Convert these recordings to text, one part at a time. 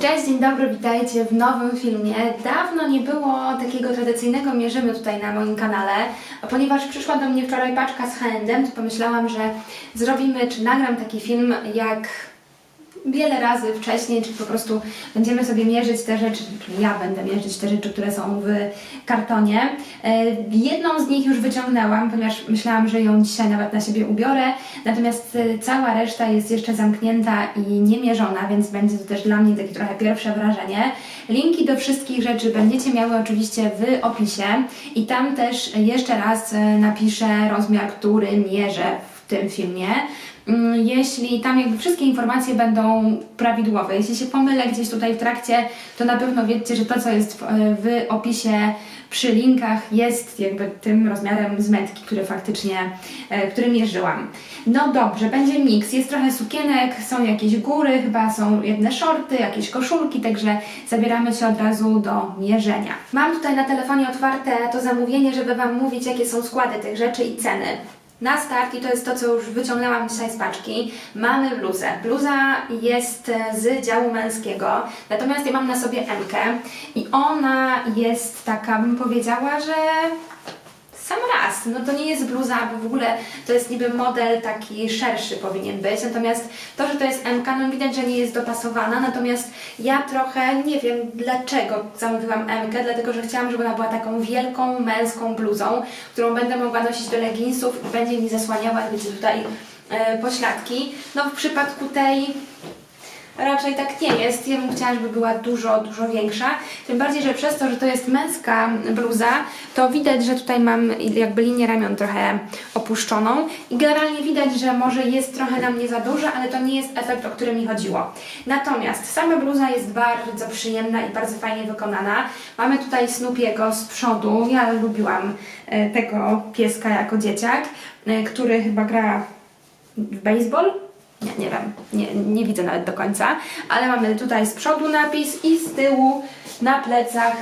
Cześć, dzień dobry, witajcie w nowym filmie. Dawno nie było takiego tradycyjnego mierzymy tutaj na moim kanale, a ponieważ przyszła do mnie wczoraj paczka z H&M, to pomyślałam, że zrobimy, czy nagram taki film jak wiele razy wcześniej, czy po prostu będziemy sobie mierzyć te rzeczy, czy ja będę mierzyć te rzeczy, które są w kartonie. E, Jedną z nich już wyciągnęłam, ponieważ myślałam, że ją dzisiaj nawet na siebie ubiorę, natomiast e, cała reszta jest jeszcze zamknięta i niemierzona, więc będzie to też dla mnie takie trochę pierwsze wrażenie. Linki do wszystkich rzeczy będziecie miały oczywiście w opisie i tam też jeszcze raz e, napiszę rozmiar, który mierzę w tym filmie. Mm, Jeśli tam jakby wszystkie informacje będą prawidłowe, jeśli się pomylę gdzieś tutaj w trakcie, to na pewno wiedzcie, że to, co jest w, w opisie przy linkach, jest jakby tym rozmiarem z metki, który faktycznie, e, który mierzyłam. No dobrze, będzie miks. Jest trochę sukienek, są jakieś góry, chyba są jedne shorty, jakieś koszulki, także zabieramy się od razu do mierzenia. Mam tutaj na telefonie otwarte to zamówienie, żeby Wam mówić, jakie są składy tych rzeczy i ceny. Na start, i to jest to, co już wyciągnęłam dzisiaj z paczki, mamy bluzę. Bluza jest e, z działu męskiego, natomiast ja mam na sobie M i ona jest taka, bym powiedziała, że sam raz. No to nie jest bluza, bo w ogóle to jest niby model taki szerszy powinien być, natomiast to, że to jest MK, no widać, że nie jest dopasowana, natomiast ja trochę nie wiem dlaczego zamówiłam MK, dlatego że chciałam, żeby ona była taką wielką męską bluzą, którą będę mogła nosić do leginsów i będzie mi zasłaniała, wiecie, tutaj e, pośladki. No w przypadku tej Raczej tak nie jest. Ja bym chciała, żeby była dużo, dużo większa. Tym bardziej, że przez to, że to jest męska bluza, to widać, że tutaj mam jakby linię ramion trochę opuszczoną i generalnie widać, że może jest trochę na mnie za duża, ale to nie jest efekt, o który mi chodziło. Natomiast sama bluza jest bardzo przyjemna i bardzo fajnie wykonana. Mamy tutaj Snoopiego z przodu. Ja lubiłam e, tego pieska jako dzieciak, e, który chyba gra w baseball. Nie, nie wiem, nie, nie widzę nawet do końca, ale mamy tutaj z przodu napis i z tyłu na plecach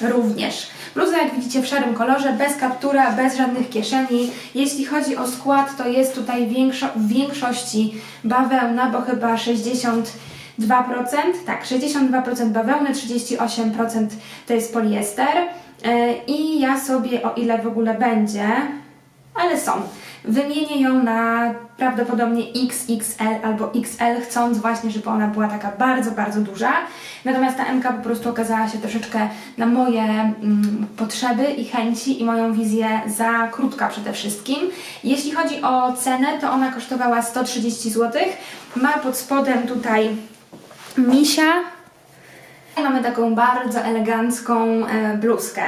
również. Bluza, jak widzicie, w szarym kolorze, bez kaptura, bez żadnych kieszeni. Jeśli chodzi o skład, to jest tutaj większo w większości bawełna, bo chyba 62%, tak, 62% bawełny, 38% to jest poliester. Yy, I ja sobie, o ile w ogóle będzie, ale są. Wymienię ją na prawdopodobnie XXL albo XL, chcąc właśnie, żeby ona była taka bardzo, bardzo duża. Natomiast ta MK po prostu okazała się troszeczkę na moje mm, potrzeby i chęci i moją wizję za krótka przede wszystkim. Jeśli chodzi o cenę, to ona kosztowała 130 zł. Ma pod spodem tutaj misia, Mamy taką bardzo elegancką e, bluzkę.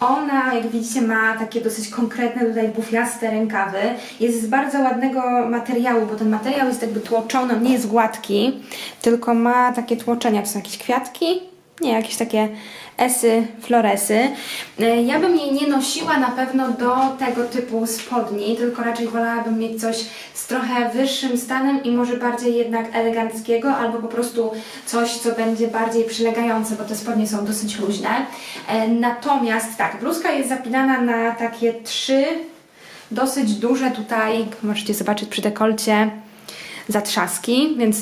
Ona, jak widzicie, ma takie dosyć konkretne tutaj bufiaste rękawy. Jest z bardzo ładnego materiału, bo ten materiał jest jakby tłoczony, on nie jest gładki, tylko ma takie tłoczenia. To są jakieś kwiatki? Nie, jakieś takie esy, floresy. E, Ja bym jej nie nosiła na pewno do tego typu spodni, tylko raczej wolałabym mieć coś z trochę wyższym stanem i może bardziej jednak eleganckiego, albo po prostu coś, co będzie bardziej przylegające, bo te spodnie są dosyć luźne. E, Natomiast tak, bluzka jest zapinana na takie trzy dosyć duże tutaj, możecie zobaczyć przy dekolcie, zatrzaski, więc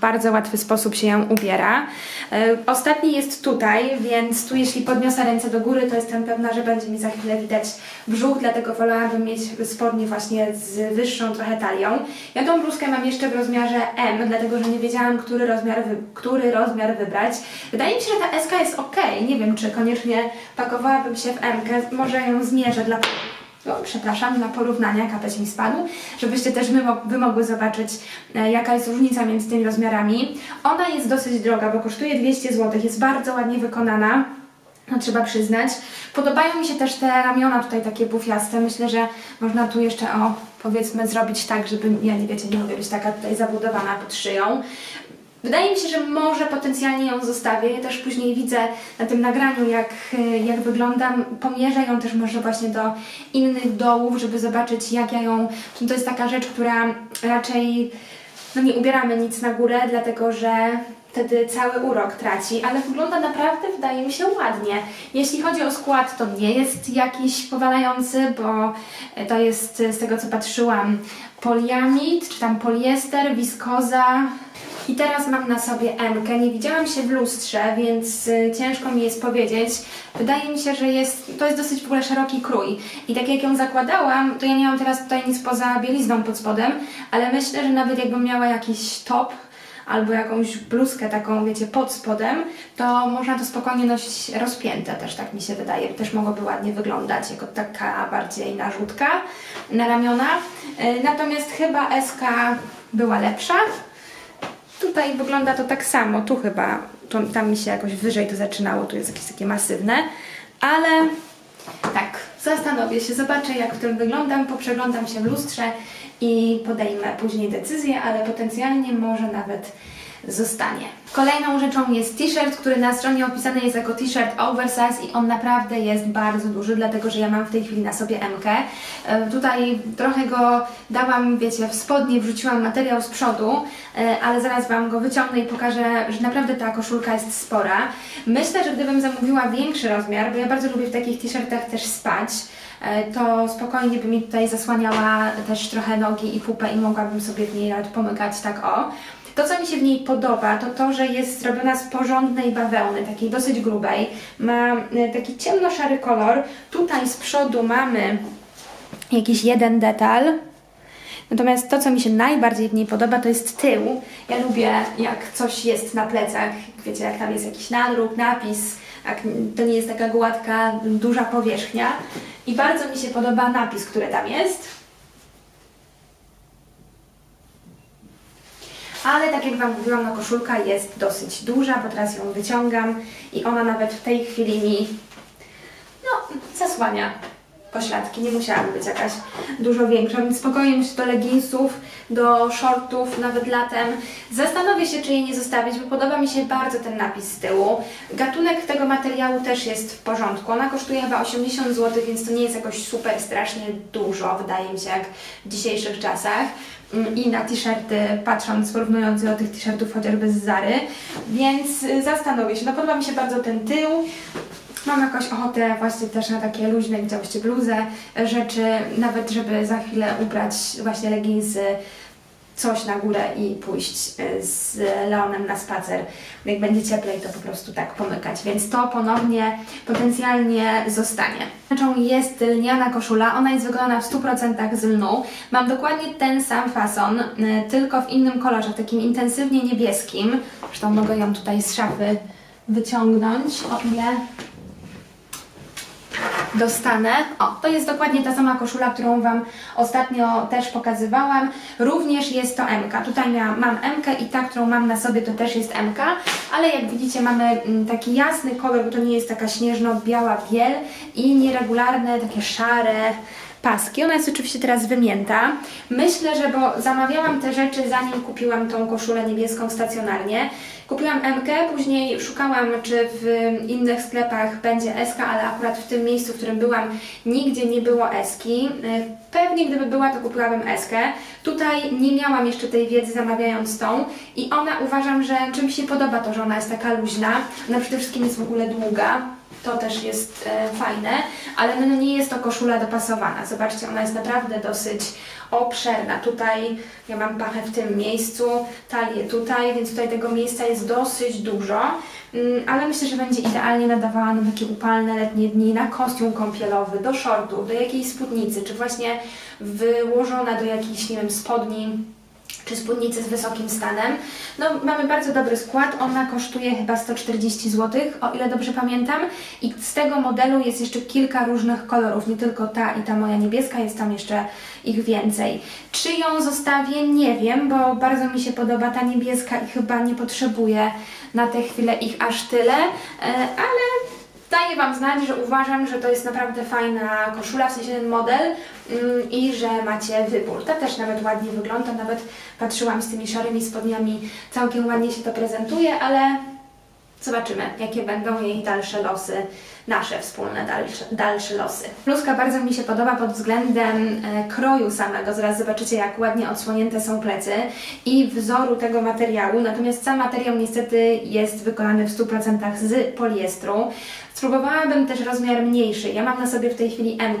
bardzo łatwy sposób się ją ubiera. E, Ostatni jest tutaj, więc tu jeśli podniosę ręce do góry, to jestem pewna, że będzie mi za chwilę widać brzuch, dlatego wolałabym mieć spodnie właśnie z wyższą trochę talią. Ja tą bluzkę mam jeszcze w rozmiarze M, dlatego że nie wiedziałam, który rozmiar, który rozmiar wybrać. Wydaje mi się, że ta SK jest ok. Nie wiem, czy koniecznie pakowałabym się w M. Może ją zmierzę dla przepraszam, na porównania, kapeć mi spadł, żebyście też wy, wy mogły zobaczyć, e, jaka jest różnica między tymi rozmiarami. Ona jest dosyć droga, bo kosztuje 200 zł, jest bardzo ładnie wykonana. No, trzeba przyznać. Podobają mi się też te ramiona tutaj takie bufiaste. Myślę, że można tu jeszcze, o, powiedzmy, zrobić tak, żeby, ja nie wiecie, nie lubię być taka tutaj zabudowana pod szyją. Wydaje mi się, że może potencjalnie ją zostawię. Ja też później widzę na tym nagraniu, jak, y, jak wyglądam. Pomierzę ją też może właśnie do innych dołów, żeby zobaczyć, jak ja ją... To jest taka rzecz, która raczej... No nie ubieramy nic na górę, dlatego że wtedy cały urok traci, ale wygląda naprawdę, wydaje mi się, ładnie. Jeśli chodzi o skład, to nie jest jakiś powalający, bo to jest z tego co patrzyłam poliamid, czy tam poliester, wiskoza, I teraz mam na sobie M. Nie widziałam się w lustrze, więc y, ciężko mi jest powiedzieć. Wydaje mi się, że jest, to jest dosyć w ogóle szeroki krój. I tak jak ją zakładałam, to ja nie mam teraz tutaj nic poza bielizną pod spodem, ale myślę, że nawet jakbym miała jakiś top, albo jakąś bluzkę taką, wiecie, pod spodem, to można to spokojnie nosić rozpięte też, tak mi się wydaje. Też mogłoby ładnie wyglądać jako taka bardziej narzutka na ramiona. Y, Natomiast chyba SK była lepsza. Tutaj wygląda to tak samo, tu chyba, to, tam mi się jakoś wyżej to zaczynało, tu jest jakieś takie masywne, ale tak, zastanowię się, zobaczę jak w tym wyglądam, poprzeglądam się w lustrze i podejmę później decyzję, ale potencjalnie może nawet zostanie. Kolejną rzeczą jest t-shirt, który na stronie opisany jest jako t-shirt oversize i on naprawdę jest bardzo duży, dlatego że ja mam w tej chwili na sobie MK. E, Tutaj trochę go dałam, wiecie, w spodnie, wrzuciłam materiał z przodu, e, ale zaraz Wam go wyciągnę i pokażę, że naprawdę ta koszulka jest spora. Myślę, że gdybym zamówiła większy rozmiar, bo ja bardzo lubię w takich t-shirtach też spać, e, to spokojnie by mi tutaj zasłaniała też trochę nogi i pupę i mogłabym sobie w niej pomykać tak o. To, co mi się w niej podoba, to to, że jest zrobiona z porządnej bawełny, takiej dosyć grubej. Ma e, taki ciemno-szary kolor. Tutaj z przodu mamy jakiś jeden detal. Natomiast to, co mi się najbardziej w niej podoba, to jest tył. Ja lubię, jak coś jest na plecach. Wiecie, jak tam jest jakiś nadruk, napis, jak to nie jest taka gładka, duża powierzchnia. I bardzo mi się podoba napis, który tam jest. Ale tak jak Wam mówiłam, no koszulka jest dosyć duża, bo teraz ją wyciągam i ona nawet w tej chwili mi no, zasłania pośladki. Nie musiałaby być jakaś dużo większa, więc spokojnie myślę do leginsów, do shortów, nawet latem. Zastanowię się, czy jej nie zostawić, bo podoba mi się bardzo ten napis z tyłu. Gatunek tego materiału też jest w porządku. Ona kosztuje chyba 80 zł, więc to nie jest jakoś super strasznie dużo, wydaje mi się, jak w dzisiejszych czasach. Mm, I na t-shirty, patrząc, porównując do tych t-shirtów chociażby z Zary, więc y, zastanowię się. No podoba mi się bardzo ten tył. Mam jakąś ochotę właśnie też na takie luźne, widziałyście bluzę, rzeczy, nawet żeby za chwilę ubrać właśnie leginsy, coś na górę i pójść y, z Leonem na spacer. Jak będzie cieplej, to po prostu tak pomykać. Więc to ponownie potencjalnie zostanie. Rzeczą jest lniana koszula. Ona jest wykonana w 100% z lnu. Mam dokładnie ten sam fason, y, tylko w innym kolorze, takim intensywnie niebieskim. Zresztą mogę ją tutaj z szafy wyciągnąć, o ile dostanę. O, to jest dokładnie ta sama koszula, którą Wam ostatnio też pokazywałam. Również jest to MK. Tutaj miałam, mam MK i ta, którą mam na sobie, to też jest MK, ale jak widzicie mamy mm, taki jasny kolor, bo to nie jest taka śnieżno-biała biel i nieregularne, takie szare paski. Ona jest oczywiście teraz wymięta. Myślę, że bo zamawiałam te rzeczy zanim kupiłam tą koszulę niebieską stacjonarnie. Kupiłam MK, później szukałam, czy w innych sklepach będzie SK, ale akurat w tym miejscu, w którym byłam, nigdzie nie było Eski. Pewnie gdyby była, to kupiłabym Eskę. Tutaj nie miałam jeszcze tej wiedzy zamawiając tą i ona uważam, że czymś się podoba to, że ona jest taka luźna. Ona przede wszystkim jest w ogóle długa. To też jest e, fajne, ale no, nie jest to koszula dopasowana. Zobaczcie, ona jest naprawdę dosyć obszerna. Tutaj ja mam pachę w tym miejscu, talię tutaj, więc tutaj tego miejsca jest dosyć dużo, Mm, ale myślę, że będzie idealnie nadawała na takie upalne letnie dni, na kostium kąpielowy, do shortów, do jakiejś spódnicy, czy właśnie wyłożona do jakichś, nie wiem, spodni czy spódnicy z wysokim stanem. No, mamy bardzo dobry skład, ona kosztuje chyba 140 zł, o ile dobrze pamiętam. I z tego modelu jest jeszcze kilka różnych kolorów, nie tylko ta i ta moja niebieska, jest tam jeszcze ich więcej. Czy ją zostawię? Nie wiem, bo bardzo mi się podoba ta niebieska i chyba nie potrzebuję na tę chwilę ich aż tyle, e, ale Daję Wam znać, że uważam, że to jest naprawdę fajna koszula, w sensie ten model mm, i że macie wybór. Ta też nawet ładnie wygląda, nawet patrzyłam z tymi szarymi spodniami, całkiem ładnie się to prezentuje, ale zobaczymy, jakie będą jej dalsze losy, nasze wspólne dalsze, dalsze losy. Bluzka bardzo mi się podoba pod względem e, kroju samego, zaraz zobaczycie jak ładnie odsłonięte są plecy i wzoru tego materiału, natomiast sam materiał niestety jest wykonany w 100% z poliestru. Spróbowałabym też rozmiar mniejszy. Ja mam na sobie w tej chwili M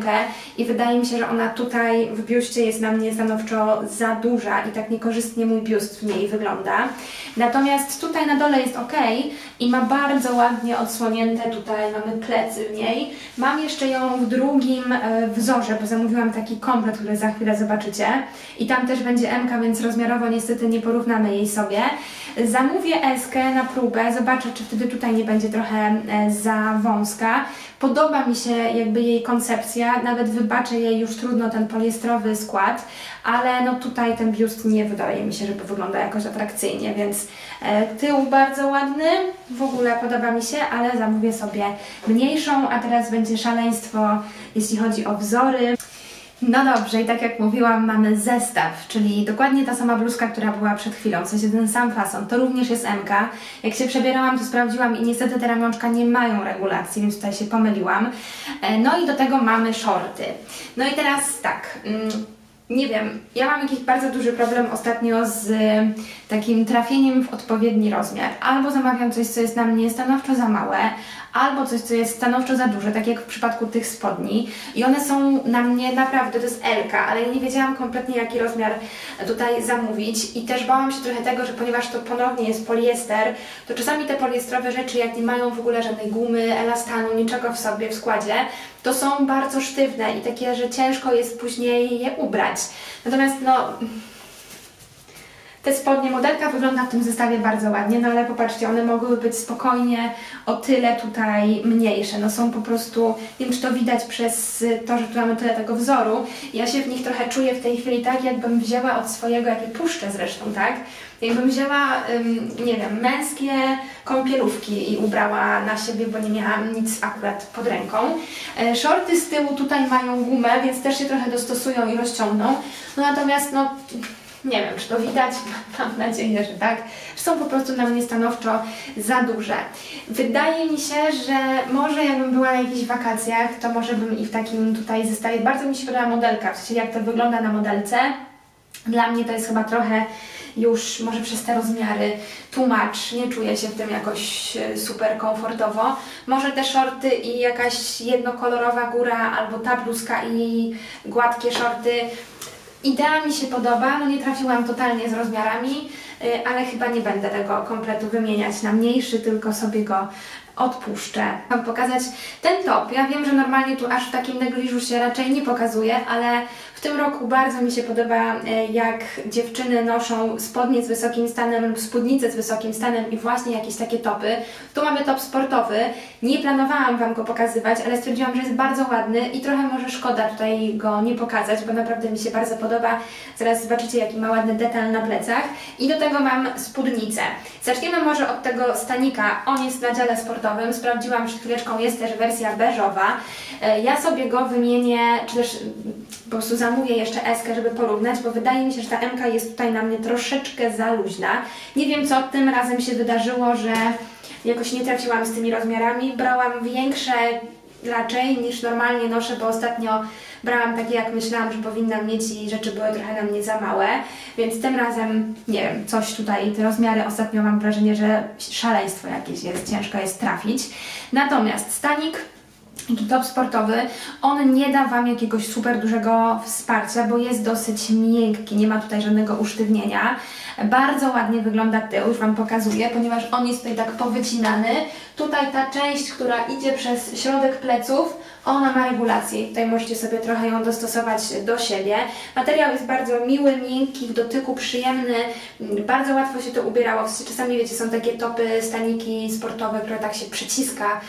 i wydaje mi się, że ona tutaj w biuście jest na mnie stanowczo za duża i tak niekorzystnie mój biust w niej wygląda. Natomiast tutaj na dole jest ok i ma bardzo ładnie odsłonięte tutaj, mamy plecy w niej. Mam jeszcze ją w drugim e, wzorze, bo zamówiłam taki komplet, który za chwilę zobaczycie. I tam też będzie M, więc rozmiarowo niestety nie porównamy jej sobie. Zamówię eskę na próbę, zobaczę, czy wtedy tutaj nie będzie trochę e, za wąska. Podoba mi się jakby jej koncepcja, nawet wybaczę jej już trudno ten poliestrowy skład, ale no tutaj ten biust nie wydaje mi się, żeby wygląda jakoś atrakcyjnie, więc e, tył bardzo ładny, w ogóle podoba mi się, ale zamówię sobie mniejszą, a teraz będzie szaleństwo, jeśli chodzi o wzory. No dobrze, i tak jak mówiłam, mamy zestaw, czyli dokładnie ta sama bluzka, która była przed chwilą, w sensie ten sam fason. To również jest MK. Jak się przebierałam, to sprawdziłam i niestety te ramionczka nie mają regulacji, więc tutaj się pomyliłam. E, No i do tego mamy shorty. No i teraz tak. mm, nie wiem, ja mam jakiś bardzo duży problem ostatnio z e, takim trafieniem w odpowiedni rozmiar. Albo zamawiam coś, co jest na mnie stanowczo za małe, albo coś, co jest stanowczo za duże, tak jak w przypadku tych spodni. I one są na mnie naprawdę, to jest L, ale ja nie wiedziałam kompletnie jaki rozmiar tutaj zamówić i też bałam się trochę tego, że ponieważ to ponownie jest poliester, to czasami te poliestrowe rzeczy, jak nie mają w ogóle żadnej gumy, elastanu, niczego w sobie w składzie, to są bardzo sztywne i takie, że ciężko jest później je ubrać. Natomiast no... Te spodnie modelka wygląda w tym zestawie bardzo ładnie, no ale popatrzcie, one mogły być spokojnie o tyle tutaj mniejsze. No są po prostu, nie wiem czy to widać przez to, że tu mamy tyle tego wzoru. Ja się w nich trochę czuję w tej chwili tak, jakbym wzięła od swojego, jakie puszczę zresztą, tak? Jakbym wzięła, nie wiem, męskie kąpielówki i ubrała na siebie, bo nie miałam nic akurat pod ręką. E, Shorty z tyłu tutaj mają gumę, więc też się trochę dostosują i rozciągną. No natomiast, no nie wiem, czy to widać, mam nadzieję, że tak, są po prostu na mnie stanowczo za duże. Wydaje mi się, że może jakbym była na jakichś wakacjach, to może bym i w takim tutaj zestawie, bardzo mi się podoba modelka, w sensie jak to wygląda na modelce. Dla mnie to jest chyba trochę już może przez te rozmiary tłumacz, nie czuję się w tym jakoś e, super komfortowo. Może te shorty i jakaś jednokolorowa góra albo ta bluzka i gładkie shorty Idea mi się podoba, no nie trafiłam totalnie z rozmiarami, y, ale chyba nie będę tego kompletu wymieniać na mniejszy, tylko sobie go odpuszczę. Mam pokazać ten top. Ja wiem, że normalnie tu aż w takim negliżu się raczej nie pokazuje, ale tym roku bardzo mi się podoba, y, jak dziewczyny noszą spodnie z wysokim stanem lub spódnice z wysokim stanem i właśnie jakieś takie topy. Tu mamy top sportowy. Nie planowałam Wam go pokazywać, ale stwierdziłam, że jest bardzo ładny i trochę może szkoda tutaj go nie pokazać, bo naprawdę mi się bardzo podoba. Zaraz zobaczycie, jaki ma ładny detal na plecach. I do tego mam spódnicę. Zaczniemy może od tego stanika. On jest na dziale sportowym. Sprawdziłam przed chwileczką, jest też wersja beżowa. E, Ja sobie go wymienię, czy też po prostu zamówię jeszcze eskę, żeby porównać, bo wydaje mi się, że ta MK jest tutaj na mnie troszeczkę za luźna. Nie wiem, co tym razem się wydarzyło, że jakoś nie trafiłam z tymi rozmiarami. Brałam większe raczej niż normalnie noszę, bo ostatnio brałam takie, jak myślałam, że powinnam mieć i rzeczy były trochę na mnie za małe, więc tym razem, nie wiem, coś tutaj, te rozmiary ostatnio mam wrażenie, że szaleństwo jakieś jest, ciężko jest trafić. Natomiast stanik top sportowy, on nie da Wam jakiegoś super dużego wsparcia, bo jest dosyć miękki, nie ma tutaj żadnego usztywnienia. Bardzo ładnie wygląda tył, już Wam pokazuję, ponieważ on jest tutaj tak powycinany. Tutaj ta część, która idzie przez środek pleców, ona ma regulację. Tutaj możecie sobie trochę ją dostosować do siebie. Materiał jest bardzo miły, miękki, w dotyku przyjemny, bardzo łatwo się to ubierało. Czasami, wiecie, są takie topy, staniki sportowe, które tak się przyciska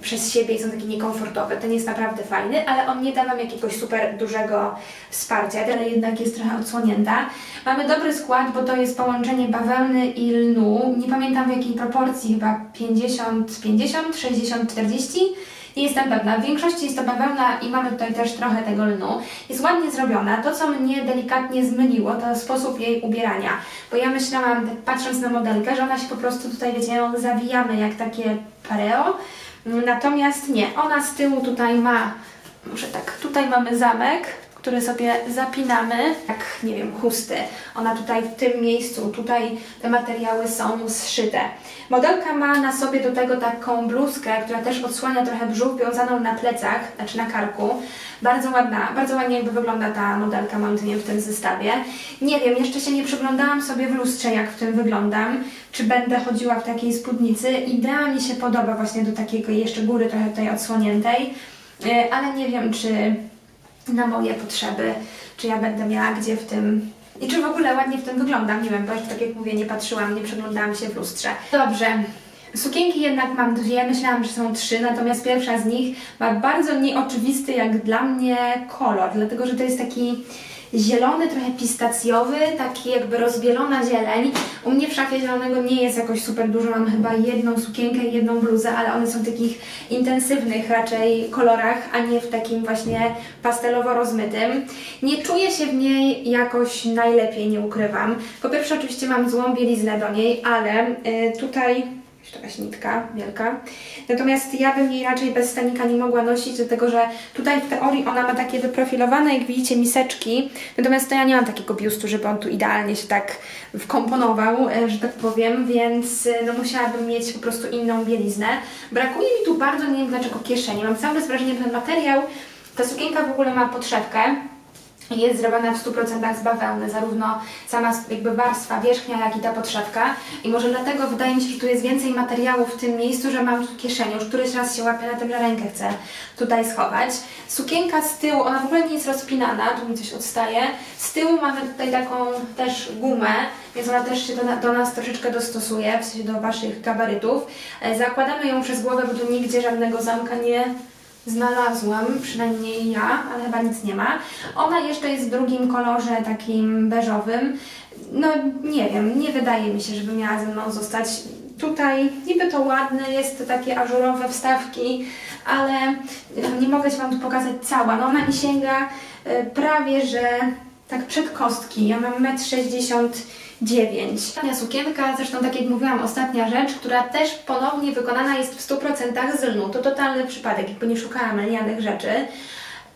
przez siebie i są takie niekomfortowe. Ten jest naprawdę fajny, ale on nie da Wam jakiegoś super dużego wsparcia, ale jednak jest trochę odsłonięta. Mamy dobry skład, bo to jest połączenie bawełny i lnu. Nie pamiętam w jakiej proporcji, chyba 50, 50, 60, 40. Nie jestem pewna. W większości jest to bawełna i mamy tutaj też trochę tego lnu. Jest ładnie zrobiona. To, co mnie delikatnie zmyliło, to sposób jej ubierania. Bo ja myślałam, tak patrząc na modelkę, że ona się po prostu tutaj, wiecie, ją zawijamy jak takie pareo. Natomiast nie. Ona z tyłu tutaj ma, może tak, tutaj mamy zamek, który sobie zapinamy, jak nie wiem, chusty. Ona tutaj w tym miejscu, tutaj te materiały są zszyte. Modelka ma na sobie do tego taką bluzkę, która też odsłania trochę brzuch, wiązaną na plecach, znaczy na karku. Bardzo ładna, bardzo ładnie jakby wygląda ta modelka moim zdaniem w tym zestawie. Nie wiem, jeszcze się nie przyglądałam sobie w lustrze, jak w tym wyglądam, czy będę chodziła w takiej spódnicy. Idea mi się podoba właśnie do takiego jeszcze góry trochę tutaj odsłoniętej, E, ale nie wiem, czy na moje potrzeby, czy ja będę miała gdzie w tym i czy w ogóle ładnie w tym wyglądam, nie wiem, bo tak jak mówię, nie patrzyłam, nie przeglądałam się w lustrze. Dobrze. Sukienki jednak mam dwie, myślałam, że są trzy, natomiast pierwsza z nich ma bardzo nieoczywisty jak dla mnie kolor, dlatego że to jest taki zielony, trochę pistacjowy, taki jakby rozbielona zieleń. U mnie w szafie zielonego nie jest jakoś super dużo, mam chyba jedną sukienkę i jedną bluzę, ale one są w takich intensywnych raczej kolorach, a nie w takim właśnie pastelowo rozmytym. Nie czuję się w niej jakoś najlepiej, nie ukrywam. Po pierwsze oczywiście mam złą bieliznę do niej, ale y, tutaj jeszcze jakaś nitka wielka. Natomiast ja bym jej raczej bez stanika nie mogła nosić, dlatego że tutaj w teorii ona ma takie wyprofilowane, jak widzicie, miseczki. Natomiast to ja nie mam takiego biustu, żeby on tu idealnie się tak wkomponował, e, że tak powiem, więc e, no musiałabym mieć po prostu inną bieliznę. Brakuje mi tu bardzo, nie wiem dlaczego, kieszeni. Mam cały wrażenie, że ten materiał, ta sukienka w ogóle ma podszewkę, jest zrobiona w 100% z bawełny, zarówno sama jakby warstwa wierzchnia, jak i ta podszewka. I może dlatego wydaje mi się, że tu jest więcej materiału w tym miejscu, że mam tu kieszenię. Już któryś raz się łapię na tym, że rękę chcę tutaj schować. Sukienka z tyłu, ona w ogóle nie jest rozpinana, tu mi coś odstaje. Z tyłu mamy tutaj taką też gumę, więc ona też się do, do nas troszeczkę dostosuje, w sensie do Waszych gabarytów. E, Zakładamy ją przez głowę, bo tu nigdzie żadnego zamka nie znalazłam, przynajmniej ja, ale chyba nic nie ma. Ona jeszcze jest w drugim kolorze, takim beżowym. No nie wiem, nie wydaje mi się, żeby miała ze mną zostać. Tutaj niby to ładne, jest to takie ażurowe wstawki, ale nie mogę Ci Wam tu pokazać cała. No ona mi sięga y, prawie, że tak przed kostki. Ja mam 1,69 m. Ostatnia sukienka, zresztą tak jak mówiłam, ostatnia rzecz, która też ponownie wykonana jest w 100% z lnu. To totalny przypadek, jakby nie szukałam lnianych rzeczy.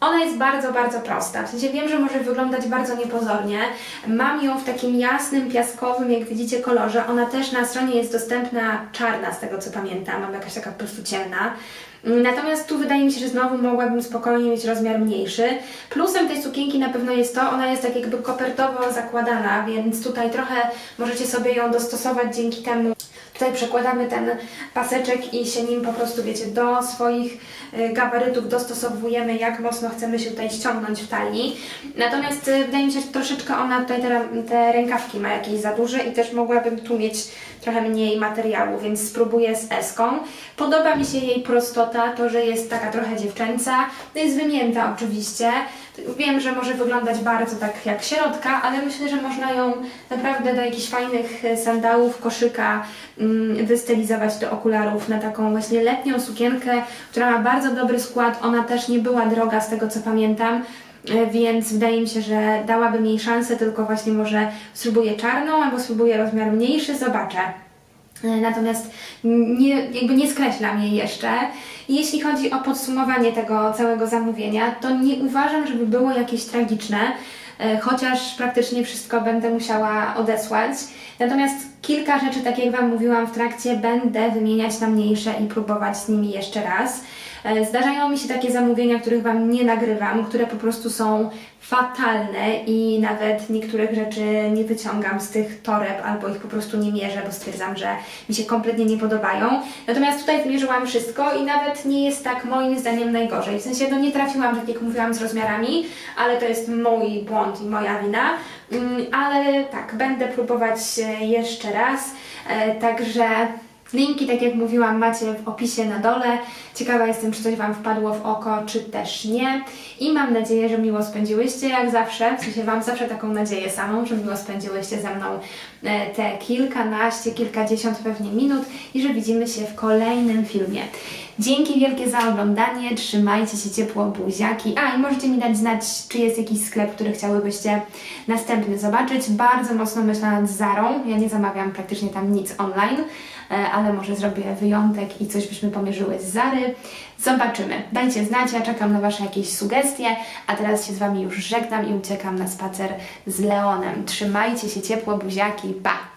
Ona jest bardzo, bardzo prosta. W sensie wiem, że może wyglądać bardzo niepozornie. Mam ją w takim jasnym, piaskowym, jak widzicie, kolorze. Ona też na stronie jest dostępna czarna, z tego co pamiętam. Mam jakaś taka po prostu ciemna. Natomiast tu wydaje mi się, że znowu mogłabym spokojnie mieć rozmiar mniejszy. Plusem tej sukienki na pewno jest to, ona jest tak jakby kopertowo zakładana, więc tutaj trochę możecie sobie ją dostosować dzięki temu. Tutaj przekładamy ten paseczek i się nim po prostu, wiecie, do swoich y, gabarytów dostosowujemy, jak mocno chcemy się tutaj ściągnąć w talii. Natomiast y, wydaje mi się, że troszeczkę ona tutaj te, te rękawki ma jakieś za duże i też mogłabym tu mieć trochę mniej materiału, więc spróbuję z eską. Podoba mi się jej prostota, to, że jest taka trochę dziewczęca. No jest wymięta oczywiście. Wiem, że może wyglądać bardzo tak jak środka, ale myślę, że można ją naprawdę do jakichś fajnych e, sandałów, koszyka mm, wystylizować do okularów na taką właśnie letnią sukienkę, która ma bardzo dobry skład. Ona też nie była droga z tego co pamiętam. E, Więc wydaje mi się, że dałabym jej szansę, tylko właśnie może spróbuję czarną albo spróbuję rozmiar mniejszy, zobaczę. E, Natomiast nie, jakby nie skreślam jej jeszcze. Jeśli chodzi o podsumowanie tego całego zamówienia, to nie uważam, żeby było jakieś tragiczne, chociaż praktycznie wszystko będę musiała odesłać. Natomiast kilka rzeczy, tak jak Wam mówiłam w trakcie, będę wymieniać na mniejsze i próbować z nimi jeszcze raz. E, Zdarzają mi się takie zamówienia, których Wam nie nagrywam, które po prostu są fatalne i nawet niektórych rzeczy nie wyciągam z tych toreb albo ich po prostu nie mierzę, bo stwierdzam, że mi się kompletnie nie podobają. Natomiast tutaj zmierzyłam wszystko i nawet nie jest tak moim zdaniem najgorzej. W sensie no nie trafiłam, tak jak mówiłam, z rozmiarami, ale to jest mój błąd i moja wina. Mm, Ale tak, będę próbować e, jeszcze raz. E, Także Linki, tak jak mówiłam, macie w opisie na dole. Ciekawa jestem, czy coś Wam wpadło w oko, czy też nie. I mam nadzieję, że miło spędziłyście, jak zawsze. W sensie Wam zawsze taką nadzieję samą, że miło spędziłyście ze mną e, te kilkanaście, kilkadziesiąt pewnie minut i że widzimy się w kolejnym filmie. Dzięki wielkie za oglądanie, trzymajcie się ciepło, buziaki. A i możecie mi dać znać, czy jest jakiś sklep, który chciałybyście następny zobaczyć. Bardzo mocno myślę nad Zarą, ja nie zamawiam praktycznie tam nic online, ale może zrobię wyjątek i coś byśmy pomierzyły z Zary. Zobaczymy. Dajcie znać, ja czekam na Wasze jakieś sugestie, a teraz się z Wami już żegnam i uciekam na spacer z Leonem. Trzymajcie się ciepło, buziaki, pa!